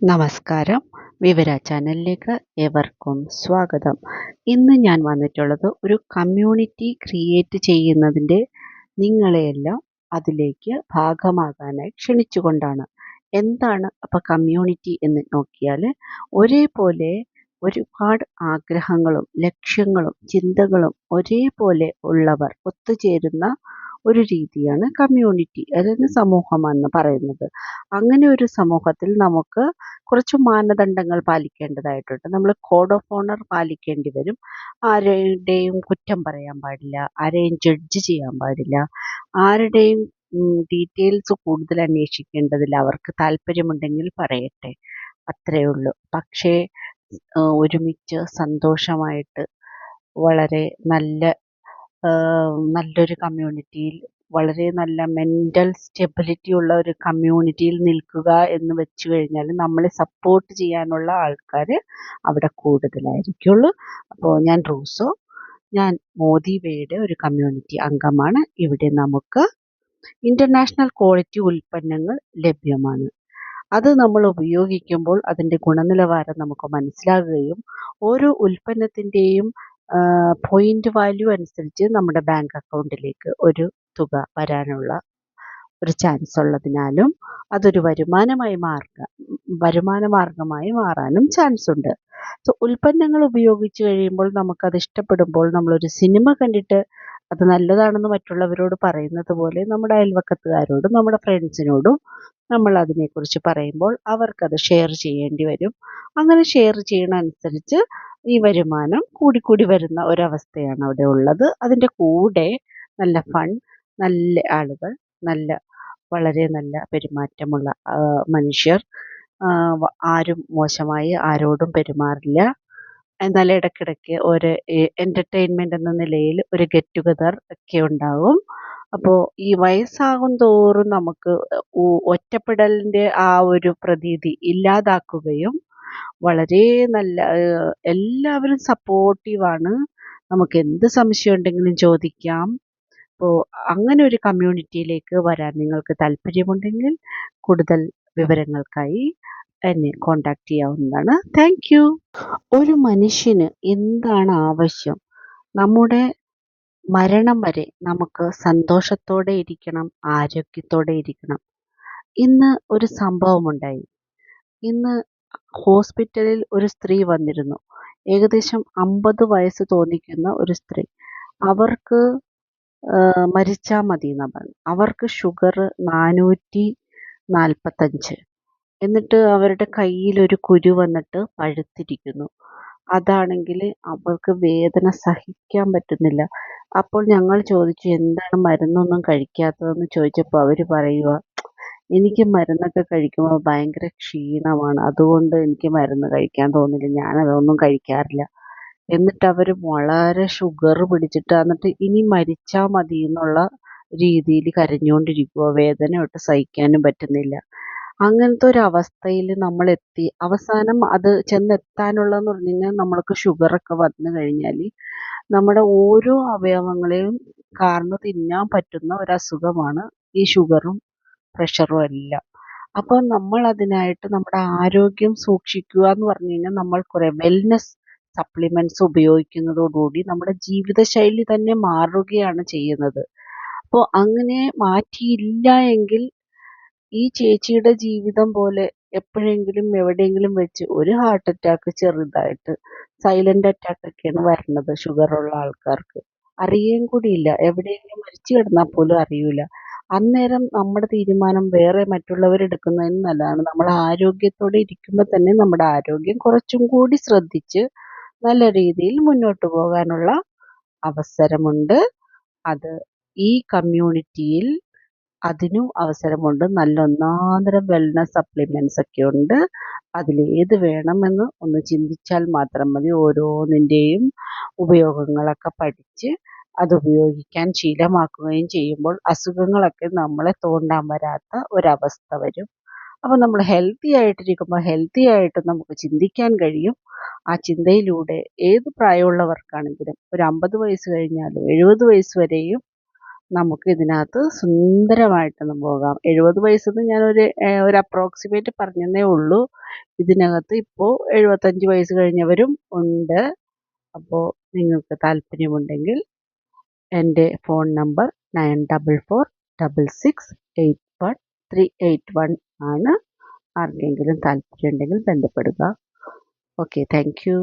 നമസ്കാരം. വിവര ചാനലിലേക്ക് ഏവർക്കും സ്വാഗതം. ഇന്ന് ഞാൻ വന്നിട്ടുള്ളത് ഒരു കമ്മ്യൂണിറ്റി ക്രിയേറ്റ് ചെയ്യുന്നതിന്റെ നിങ്ങളെയെല്ലാം അതിലേക്ക് ഭാഗമാകാനായി ക്ഷണിച്ചുകൊണ്ടാണ്. എന്താണ് അപ്പോൾ കമ്മ്യൂണിറ്റി എന്ന് നോക്കിയാൽ ഒരേപോലെ ഒരുപാട് ആഗ്രഹങ്ങളും ലക്ഷ്യങ്ങളും ചിന്തകളും ഒരേപോലെ ഉള്ളവർ ഒത്തുചേരുന്ന ഒരു രീതിയാണ് കമ്മ്യൂണിറ്റി അതായത് സമൂഹമെന്ന് പറയുന്നത്. അങ്ങനെ ഒരു സമൂഹത്തിൽ നമുക്ക് കുറച്ച് മാനദണ്ഡങ്ങൾ പാലിക്കേണ്ടതായിട്ടുണ്ട്. നമ്മൾ കോഡ് ഓഫ് ഓണർ പാലിക്കേണ്ടി വരും. ആരുടെയും കുറ്റം പറയാൻ പാടില്ല ആരെയും ജഡ്ജ് ചെയ്യാൻ പാടില്ല ആരുടെയും ഡീറ്റെയിൽസ് കൂടുതൽ അന്വേഷിക്കേണ്ടതില്ല. അവർക്ക് താല്പര്യമുണ്ടെങ്കിൽ പറയട്ടെ അത്രയേ ഉള്ളൂ. പക്ഷേ ഒരുമിച്ച് സന്തോഷമായിട്ട് വളരെ നല്ല നല്ലൊരു കമ്മ്യൂണിറ്റിയിൽ വളരെ നല്ല മെന്റൽ സ്റ്റെബിലിറ്റി ഉള്ള ഒരു കമ്മ്യൂണിറ്റിയിൽ നിൽക്കുക എന്ന് വെച്ച് കഴിഞ്ഞാൽ നമ്മളെ സപ്പോർട്ട് ചെയ്യാനുള്ള ആൾക്കാർ അവിടെ കൂടുതലായിരിക്കുള്ളൂ. അപ്പോൾ ഞാൻ റൂസോ ഞാൻ മോദി വേയുടെ ഒരു കമ്മ്യൂണിറ്റി അംഗമാണ്. ഇവിടെ നമുക്ക് ഇന്റർനാഷണൽ ക്വാളിറ്റി ഉൽപ്പന്നങ്ങൾ ലഭ്യമാണ്. അത് നമ്മൾ ഉപയോഗിക്കുമ്പോൾ അതിന്റെ ഗുണനിലവാരം നമുക്ക് മനസ്സിലാകുകയും ഓരോ ഉൽപ്പന്നത്തിന്റെയും പോയിന്റ് വാല്യൂ അനുസരിച്ച് നമ്മുടെ ബാങ്ക് അക്കൗണ്ടിലേക്ക് ഒരു തുക വരാനുള്ള ഒരു ചാൻസ് ഉള്ളതിനാലും അതൊരു വരുമാനമായി മാറുക വരുമാന മാർഗമായി മാറാനും ചാൻസ് ഉണ്ട്. സോ ഉൽപ്പന്നങ്ങൾ ഉപയോഗിച്ച് കഴിയുമ്പോൾ നമുക്കത് ഇഷ്ടപ്പെടുമ്പോൾ നമ്മളൊരു സിനിമ കണ്ടിട്ട് അത് നല്ലതാണെന്ന് മറ്റുള്ളവരോട് പറയുന്നത് പോലെ നമ്മുടെ അയൽവക്കത്തുകാരോടും നമ്മുടെ ഫ്രണ്ട്സിനോടും നമ്മൾ അതിനെക്കുറിച്ച് പറയുമ്പോൾ അവർക്കത് ഷെയർ ചെയ്യേണ്ടി വരും. അങ്ങനെ ഷെയർ ചെയ്യണ അനുസരിച്ച് ഈ വരുമാനം കൂടിക്കൂടി വരുന്ന ഒരവസ്ഥയാണ് അവിടെ ഉള്ളത്. അതിന്റെ കൂടെ നല്ല ഫൺ നല്ല ആളുകൾ നല്ല വളരെ നല്ല പെരുമാറ്റമുള്ള മനുഷ്യർ ആരും മോശമായി ആരോടും പെരുമാറില്ല. എന്നാൽ ഇടയ്ക്കിടയ്ക്ക് ഒരു എന്റർടൈൻമെന്റ് എന്ന നിലയിൽ ഒരു ഗെറ്റ് ടുഗദർ ഒക്കെ ഉണ്ടാകും അപ്പോൾ ഈ വയസ്സാകും തോറും നമുക്ക് ഒറ്റപ്പെടലിന്റെ ആ ഒരു പ്രതീതി ഇല്ലാതാക്കുകയും വളരെ നല്ല എല്ലാവരും സപ്പോർട്ടീവാണ് നമുക്ക് എന്ത് സംശയം ഉണ്ടെങ്കിലും ചോദിക്കാം. അപ്പോൾ അങ്ങനെ ഒരു കമ്മ്യൂണിറ്റിയിലേക്ക് വരാൻ നിങ്ങൾക്ക് താല്പര്യമുണ്ടെങ്കിൽ കൂടുതൽ വിവരങ്ങൾക്കായി എന്നെ കോണ്ടാക്ട് ചെയ്യാവുന്നതാണ്. താങ്ക് യു ഒരു മനുഷ്യന് എന്താണ് ആവശ്യം? നമ്മുടെ മരണം വരെ നമുക്ക് സന്തോഷത്തോടെ ഇരിക്കണം ആരോഗ്യത്തോടെ ഇരിക്കണം. ഇന്ന് ഒരു സംഭവമുണ്ടായി. ഇന്ന് ഹോസ്പിറ്റലിൽ ഒരു സ്ത്രീ വന്നിരുന്നു. ഏകദേശം അമ്പത് വയസ്സ് തോന്നിക്കുന്ന ഒരു സ്ത്രീ. അവർക്ക് മരിച്ചാൽ മതി എന്നാണ് പറഞ്ഞത് അവർക്ക് ഷുഗർ നാനൂറ്റി നാൽപ്പത്തഞ്ച് എന്നിട്ട് അവരുടെ കയ്യിൽ ഒരു കുരു വന്നിട്ട് പഴുത്തിരിക്കുന്നു. അതാണെങ്കിൽ അവർക്ക് വേദന സഹിക്കാൻ പറ്റുന്നില്ല. അപ്പോൾ ഞങ്ങൾ ചോദിച്ചു എന്താണ് മരുന്നൊന്നും കഴിക്കാത്തതെന്ന് ചോദിച്ചപ്പോൾ അവർ പറയുക എനിക്ക് മരുന്നൊക്കെ കഴിക്കുമ്പോൾ ഭയങ്കര ക്ഷീണമാണ്. അതുകൊണ്ട് എനിക്ക് മരുന്ന് കഴിക്കാൻ തോന്നില്ല. ഞാനതൊന്നും കഴിക്കാറില്ല. എന്നിട്ട് അവർ വളരെ ഷുഗർ പിടിച്ചിട്ട് എന്നിട്ട് ഇനി മരിച്ചാൽ മതി എന്നുള്ള രീതിയിൽ കരഞ്ഞുകൊണ്ടിരിക്കുക വേദന ഒട്ട് സഹിക്കാനും പറ്റുന്നില്ല. അങ്ങനത്തെ ഒരു അവസ്ഥയിൽ നമ്മൾ എത്തി അവസാനം അത് ചെന്നെത്താനുള്ളതെന്ന് പറഞ്ഞു കഴിഞ്ഞാൽ നമ്മൾക്ക് ഷുഗറൊക്കെ വന്നു കഴിഞ്ഞാൽ നമ്മുടെ ഓരോ അവയവങ്ങളെയും കാരണം തിന്നാൻ പറ്റുന്ന ഒരു അസുഖമാണ് ഈ ഷുഗറും പ്രഷറും എല്ലാം. അപ്പോൾ നമ്മൾ അതിനായിട്ട് നമ്മുടെ ആരോഗ്യം സൂക്ഷിക്കുക എന്ന് പറഞ്ഞു കഴിഞ്ഞാൽ നമ്മൾ കുറേ വെൽനെസ് സപ്ലിമെന്റ്സ് ഉപയോഗിക്കുന്നതോടുകൂടി നമ്മുടെ ജീവിതശൈലി തന്നെ മാറുകയാണ് ചെയ്യുന്നത്. അപ്പോൾ അങ്ങനെ മാറ്റിയില്ല എങ്കിൽ ഈ ചേച്ചിയുടെ ജീവിതം പോലെ എപ്പോഴെങ്കിലും എവിടെയെങ്കിലും വെച്ച് ഒരു ഹാർട്ട് അറ്റാക്ക് ചെറുതായിട്ട് സൈലന്റ് അറ്റാക്ക് ഒക്കെയാണ് വരുന്നത് ഷുഗറുള്ള ആൾക്കാർക്ക്. അറിയുകയും കൂടിയില്ല. എവിടെയെങ്കിലും മരിച്ചു കിടന്നാൽ പോലും അറിയില്ല അന്നേരം നമ്മുടെ തീരുമാനം വേറെ മറ്റുള്ളവർ എടുക്കുന്നതിന് നല്ലതാണ്. നമ്മൾ ആരോഗ്യത്തോടെ ഇരിക്കുമ്പോൾ തന്നെ നമ്മുടെ ആരോഗ്യം കുറച്ചും കൂടി ശ്രദ്ധിച്ച് നല്ല രീതിയിൽ മുന്നോട്ട് പോകാനുള്ള അവസരമുണ്ട്. അത് ഈ കമ്മ്യൂണിറ്റിയിൽ അതിനും അവസരമുണ്ട്. നല്ല ഒന്നാന്തരം വെൽനസ് സപ്ലിമെന്റ്സ് ഒക്കെ ഉണ്ട്. അതിലേത് വേണമെന്ന് ഒന്ന് ചിന്തിച്ചാൽ മാത്രം മതി. ഓരോന്നിന്റെയും ഉപയോഗങ്ങളൊക്കെ പഠിച്ച് അത് ഉപയോഗിക്കാൻ ശീലമാക്കുകയും ചെയ്യുമ്പോൾ അസുഖങ്ങളൊക്കെ നമ്മളെ തോണ്ടാൻ വരാത്ത ഒരവസ്ഥ വരും. അപ്പോൾ നമ്മൾ ഹെൽത്തി ആയിട്ടിരിക്കുമ്പോൾ ഹെൽത്തി ആയിട്ട് നമുക്ക് ചിന്തിക്കാൻ കഴിയും. ആ ചിന്തയിലൂടെ ഏത് പ്രായമുള്ളവർക്കാണെങ്കിലും ഒരു അമ്പത് വയസ്സ് കഴിഞ്ഞാലും എഴുപത് വയസ്സ് വരെയും നമുക്ക് ഇതിനകത്ത് സുന്ദരമായിട്ട് നമുക്ക് പോകാം. എഴുപത് വയസ്സെന്ന് ഞാനൊരു ഒരു അപ്രോക്സിമേറ്റ് പറഞ്ഞതേ ഉള്ളൂ. ഇതിനകത്ത് ഇപ്പോൾ എഴുപത്തഞ്ച് വയസ്സ് കഴിഞ്ഞവരും ഉണ്ട്. അപ്പോൾ നിങ്ങൾക്ക് താല്പര്യമുണ്ടെങ്കിൽ എന്റെ phone number nine double four double six eight one three eight one ആണ്. ആർക്കെങ്കിലും താല്പര്യമുണ്ടെങ്കിൽ ബന്ധപ്പെടുക. Okay thank you.